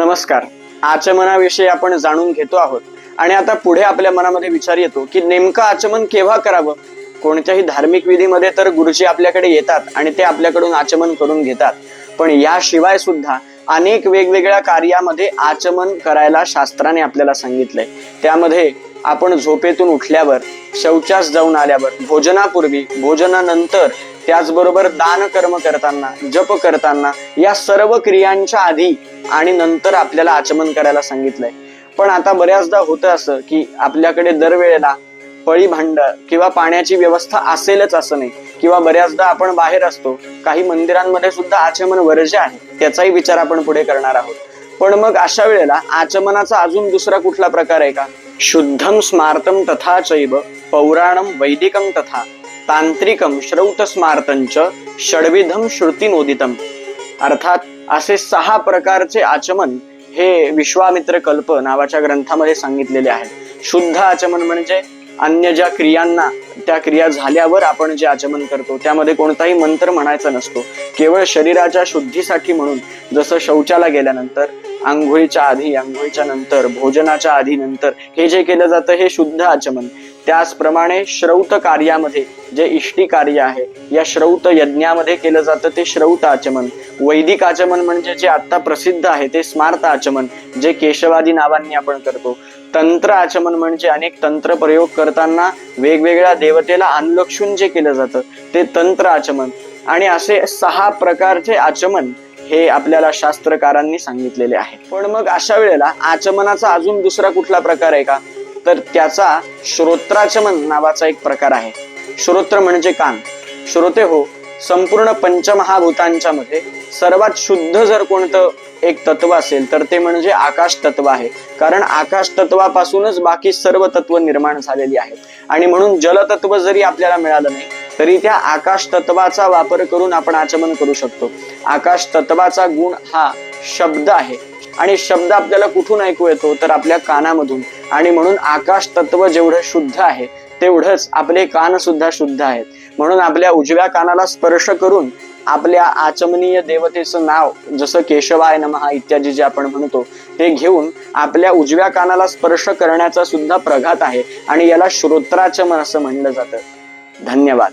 नमस्कार. आचमनाविषयी आपण जाणून घेतो आहोत. आणि आता पुढे आपल्या मनामध्ये विचार येतो की नेमकं आचमन केव्हा करावं? कोणत्याही धार्मिक विधीमध्ये तर गुरुजी आपल्याकडे येतात आणि ते आपल्याकडून आचमन करून घेतात. पण याशिवाय सुद्धा अनेक वेगवेगळ्या कार्यामध्ये आचमन करायला शास्त्राने आपल्याला सांगितलंय. त्यामध्ये आपण झोपेतून उठल्यावर शौचास जाऊन आल्यावर भोजनापूर्वी भोजनानंतर त्याचबरोबर दान कर्म करताना जप करताना या सर्व क्रियांच्या आधी आणि नंतर आपल्याला आचमन करायला सांगितलंय. पण आता बऱ्याचदा होतं असं की आपल्याकडे दरवेळेला पळी भांड किंवा पाण्याची व्यवस्था असेलच असं नाही. किंवा बऱ्याचदा आपण बाहेर असतो काही मंदिरांमध्ये सुद्धा आचमन वर्ज्य आहे त्याचाही विचार आपण पुढे करणार आहोत. पण मग अशा वेळेला आचमनाचा अजून दुसरा कुठला प्रकार आहे का? शुद्धम स्मार्तम तथा चैव पौराणम वैदिकम तथा. तांत्रिकम श्रौत स्मार्तंच षडविधम श्रुतीनोदितम. अर्थात असे सहा प्रकारचे आचमन हे विश्वामित्र कल्प नावाच्या ग्रंथामध्ये सांगितलेले आहे. शुद्ध आचमन म्हणजे अन्य ज्या क्रियांना त्या क्रिया झाल्यावर आपण जे आचमन करतो त्यामध्ये कोणताही मंत्र म्हणायचा नसतो. केवळ शरीराच्या शुद्धीसाठी म्हणून जसं शौचाला गेल्यानंतर आंघोळीच्या आधी आंघोळीच्या नंतर भोजनाच्या आधी नंतर हे जे केलं जातं हे शुद्ध आचमन. त्याचप्रमाणे श्रौत कार्यामध्ये जे इष्टी कार्य आहे या श्रौत यज्ञामध्ये केलं जातं ते श्रौत आचमन. वैदिक आचमन म्हणजे जे आता प्रसिद्ध आहे ते स्मार्त आचमन जे केशवादी नावांनी आपण करतो. तंत्र आचमन म्हणजे अनेक तंत्र प्रयोग करताना वेगवेगळ्या देवतेला अनलक्षून जे केलं जातं ते तंत्र आचमन. आणि असे सहा प्रकारचे आचमन हे आपल्याला शास्त्रकारांनी सांगितलेले आहे. पण मग अशा वेळेला आचमनाचा अजून दुसरा कुठला प्रकार आहे का? तर त्याचा श्रोत्राचमन नावाचा एक प्रकार आहे. श्रोत्र म्हणजे कान. श्रोते हो संपूर्ण पंचमहाभूतांच्या मध्ये सर्वात शुद्ध जर कोणतं एक तत्व असेल तर ते म्हणजे आकाश तत्व आहे. कारण आकाश तत्वापासूनच बाकी सर्व तत्व निर्माण झालेली आहेत. आणि म्हणून जलतत्व जरी आपल्याला मिळालं नाही तरी त्या आकाश तत्वाचा वापर करून आपण आचमन करू शकतो. आकाश तत्वाचा गुण हा शब्द आहे. आणि शब्द आपल्याला कुठून ऐकू येतो? तर आपल्या कानामधून. आणि म्हणून आकाश तत्व जेवढं शुद्ध आहे तेवढंच आपले कान सुद्धा शुद्ध आहेत. म्हणून आपल्या उजव्या कानाला स्पर्श करून आपल्या आचमनीय देवतेचं नाव जसं केशवाय नमहा इत्यादी जे आपण म्हणतो ते घेऊन आपल्या उजव्या कानाला स्पर्श करण्याचा सुद्धा प्रघात आहे आणि याला श्रोत्राचमन असं म्हणलं जातं. धन्यवाद.